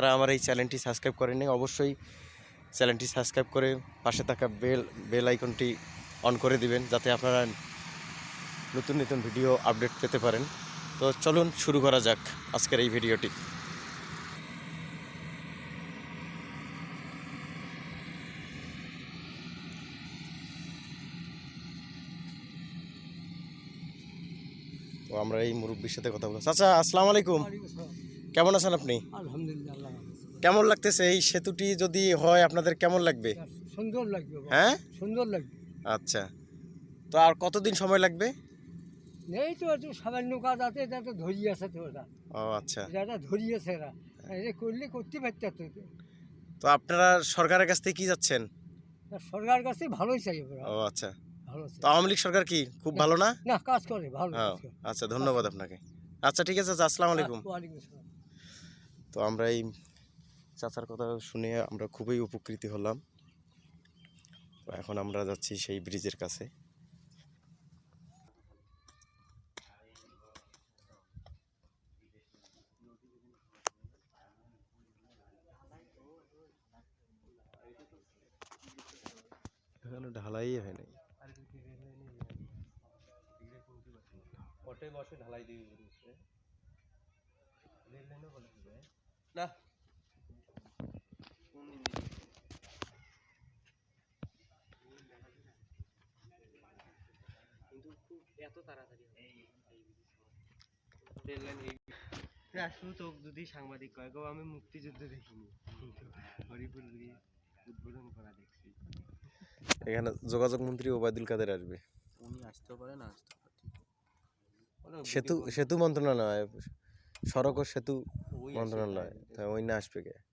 যারা আমার এই চ্যানেলটি সাবস্ক্রাইব করেনি অবশ্যই চ্যানেলটি সাবস্ক্রাইব করে পাশে থাকা বেল বেল আইকনটি অন করে দিবেন, যাতে আপনারা নতুন নতুন ভিডিও আপডেট পেতে পারেন। তো চলুন শুরু করা যাক আজকের এই ভিডিওটি। তো আমরা এই মুরব্বীর সাথে কথা বলব চাচা আসসালামু আলাইকুম। কেমন আছেন আপনি? আলহামদুলিল্লাহ কেমন লাগতেছে? এই সেতুটি যদি হয় আপনাদের কেমন লাগবে? সুন্দর লাগবে হ্যাঁ? সুন্দর লাগবে। আচ্ছা। তো আর কতদিন সময় লাগবে? এই তো একটু সামান্য কাজ আছে এটা তো ধরিয়েছে তো ওরা। ও আচ্ছা। এটা ধরিয়েছে এরা। এটা করলে করতে পারত তো তো আপনারা সরকারের কাছ থেকে কি যাচ্ছেন? সরকার কাছে ভালোই চাই ওরা। ও আচ্ছা। ভালো তো আওয়ামী লীগ সরকার কি? খুব ভালো না? না কাজ করে ভালো আচ্ছা ধন্যবাদ আপনাকে। আচ্ছা ঠিক আছে আসসালামু আলাইকুম। ওয়ালাইকুম আসসালাম। তো আমরা এই চাচার কথা শুনে আমরা খুবই উপকৃত হলাম। তো এখন আমরা যাচ্ছি সেই ব্রিজের কাছে। এখানে ঢালাই হয় নাই। বসে ঢালাই দিয়ে না। কিন্তু খুব এত তাড়াতাড়ি রেল লাইন এই আসলে চোখ যদি সাংবাদিক কয় গো আমি মুক্তিযুদ্ধ দেখিনি। হরিপুর উদ্বোধন করা দেখছি। এখানে যোগাযোগ মন্ত্রী ওবায়দুল কাদের আসবে? উনি আসতেও পারে না আসতে পারে সেতু সেতু মন্ত্রণালয় সড়ক ও সেতু মন্ত্রণালয়। তা ওই না আসবে কে?